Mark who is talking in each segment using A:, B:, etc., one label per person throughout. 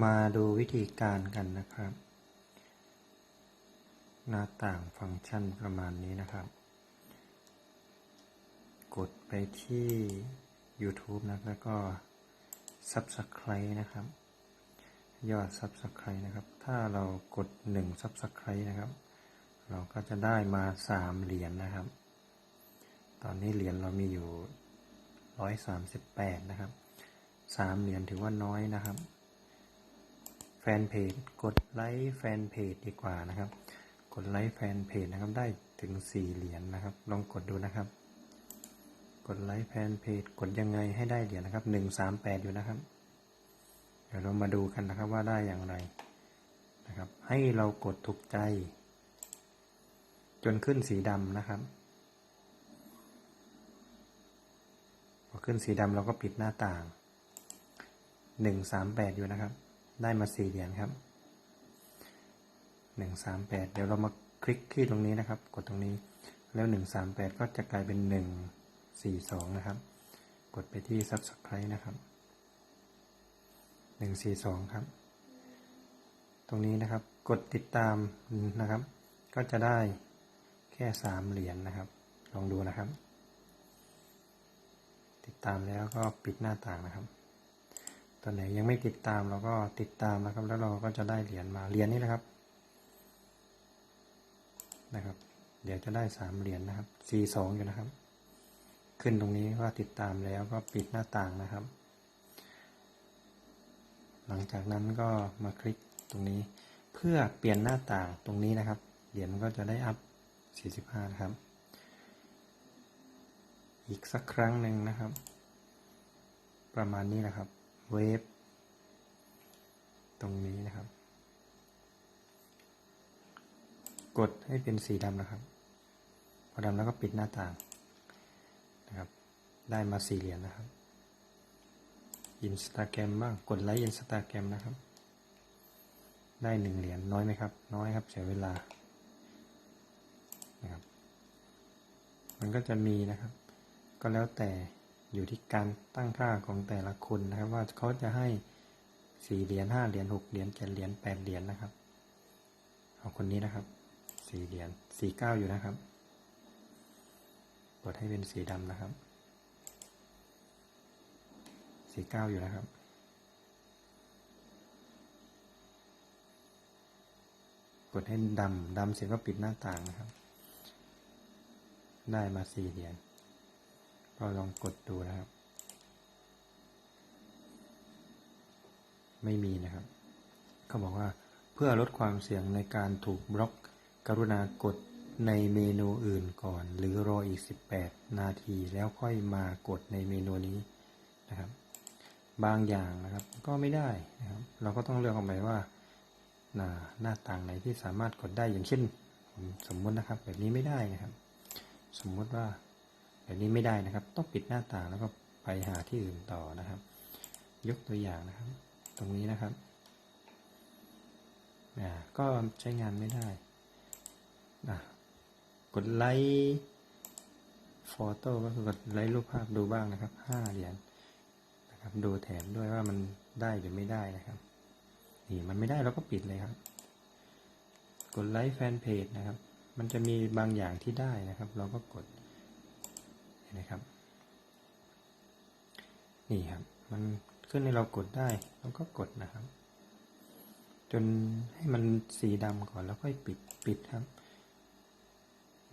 A: มาดูวิธีการกันนะครับ หน้าต่างฟังก์ชันประมาณนี้นะครับ กดไปที่ YouTube นะแล้วก็ Subscribe นะครับ ยอด Subscribe นะครับ ถ้าเรากด 1 Subscribe นะครับ เราก็จะได้มา 3 เหรียญนนะครับ ตอนนี้เหรียญเรามีอยู่ 138 นะครับ 3 เหรียญถือว่าน้อยนะครับ แฟนเพจ กดไลค์แฟนเพจดีกว่านะครับ กดไลค์แฟนเพจนะครับได้ถึง4เหรียญนนะครับ ลองกดดูนะครับ กดไลค์แฟนเพจ กดยังไงให้ได้เหรียญนะครับ138อยู่นะครับ เดี๋ยวเรามาดูกันนะครับว่าได้อย่างไรนะครับ ให้เรากดถูกใจ จนขึ้นสีดำนะครับพอขึ้นสีดำเราก็ปิดหน้าต่าง 138 อยู่นะครับ ได้มาสี่เหรียญครับหนึ่งสามแปดเดี๋ยวเรามาคลิกที่ตรงนี้นะครับ กดตรงนี้แล้วหนึ่งสามแปดก็จะกลายเป็นหนึ่งสี่สองนะครับ กดไปที่ subscribe นะครับหนึ่งสี่สองครับ ตรงนี้นะครับกดติดตามนะครับ ก็จะได้แค่สามเหรียญนะครับ ลองดูนะครับ ติดตามแล้วก็ปิดหน้าต่างนะครับ ตอนไหนยังไม่ติดตามเราก็ติดตามนะครับ แล้วเราก็จะได้เหรียญมาเหรียญนี้นะครับ นะครับ เดี๋ยวจะได้สามเหรียญนะครับ C สองอยู่นะครับ ขึ้นตรงนี้ว่าติดตามแล้วก็ปิดหน้าต่างนะครับ หลังจากนั้นก็มาคลิกตรงนี้ เพื่อเปลี่ยนหน้าต่างตรงนี้นะครับ เหรียญก็จะได้อัพ 45 นะครับ อีกสักครั้งหนึ่งนะครับ ประมาณนี้นะครับ เวฟตรงนี้นะครับ กดให้เป็นสีดำนะครับ พอดำแล้วก็ปิดหน้าต่างนะครับ ได้มาสี่เหรียญนะครับอินสตาแกรมบ้างกดไลค์อินสตาแกรมนะครับ ได้หนึ่งเหรียญน้อยไหมครับ น้อยครับเสียเวลานะครับ มันก็จะมีนะครับ ก็แล้วแต่ อยู่ที่การตั้งค่าของแต่ละคนนะครับ ว่าเขาจะให้สี่เหรียญห้าเหรียญหกเหรียญเจ็ดเหรียญแปดเหรียญนะครับเอาคนนี้นะครับสี่เหรียญสี่เก้าอยู่นะครับกดให้เป็นสีดำนะครับสี่เก้าอยู่นะครับกดให้ดำดำเสร็จก็ปิดหน้าต่างนะครับ ได้มาสี่เหรียญ ก็ลองกดดูนะครับ ไม่มีนะครับ เขาบอกว่าเพื่อลดความเสี่ยงในการถูกบล็อก กรุณากดในเมนูอื่นก่อน หรือรออีก 18 นาทีแล้วค่อยมากดในเมนูนี้นะครับ บางอย่างนะครับก็ไม่ได้นะครับ เราก็ต้องเลือกออกไปว่าหน้าหน้าต่างไหนที่สามารถกดได้อย่างเช่น สมมตินะครับ แบบนี้ไม่ได้นะครับ สมมติว่า แบบนี้ไม่ได้นะครับ ต้องปิดหน้าต่างแล้วก็ไปหาที่อื่นต่อนะครับ ยกตัวอย่างนะครับ ตรงนี้นะครับอ่าก็ใช้งานไม่ได้อะกดไลค์โฟโต้ก็คือกดไลค์รูปภาพดูบ้างนะครับห้าเหรียญนะครับดูแถมด้วยว่ามันได้หรือไม่ได้นะครับนี่มันไม่ได้เราก็ปิดเลยครับ กดไลค์แฟนเพจนะครับ มันจะมีบางอย่างที่ได้นะครับ เราก็กด ครับ นี่ครับ มันขึ้นให้เรากดได้เราก็กดนะครับ จนให้มันสีดำก่อนแล้วค่อยปิดปิดครับ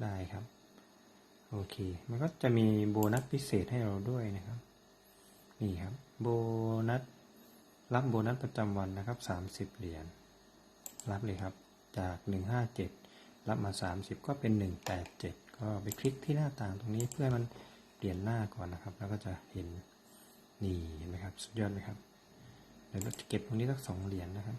A: ได้ครับ โอเค มันก็จะมีโบนัสพิเศษให้เราด้วยนะครับ นี่ครับ โบนัสรับโบนัสประจำวันนะครับสามสิบเหรียญ รับเลยครับ จากหนึ่งห้าเจ็ดรับมาสามสิบก็เป็นหนึ่งแปดเจ็ดก็ไปคลิกที่หน้าต่างตรงนี้เพื่อมัน เปลี่ยนหน้าก่อนนะครับ แล้วก็จะเห็นนี่เห็นไหมครับ สุดยอดไหมครับ เดี๋ยวเราจะเก็บตรงนี้สักสองเหรียญนะครับ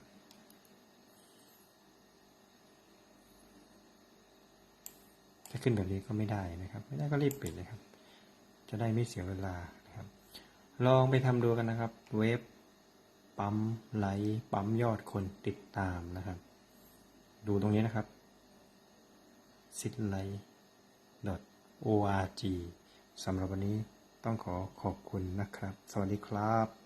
A: ถ้าขึ้นแบบนี้ก็ไม่ได้นะครับ ไม่ได้ก็รีบปิดเลยครับ จะได้ไม่เสียเวลานะครับ ลองไปทำดูกันนะครับ เว็บปั๊มไลค์ปั๊มยอดคนติดตามนะครับ ดูตรงนี้นะครับ s สำหรับวันนี้ต้องขอขอบคุณนะครับ สวัสดีครับ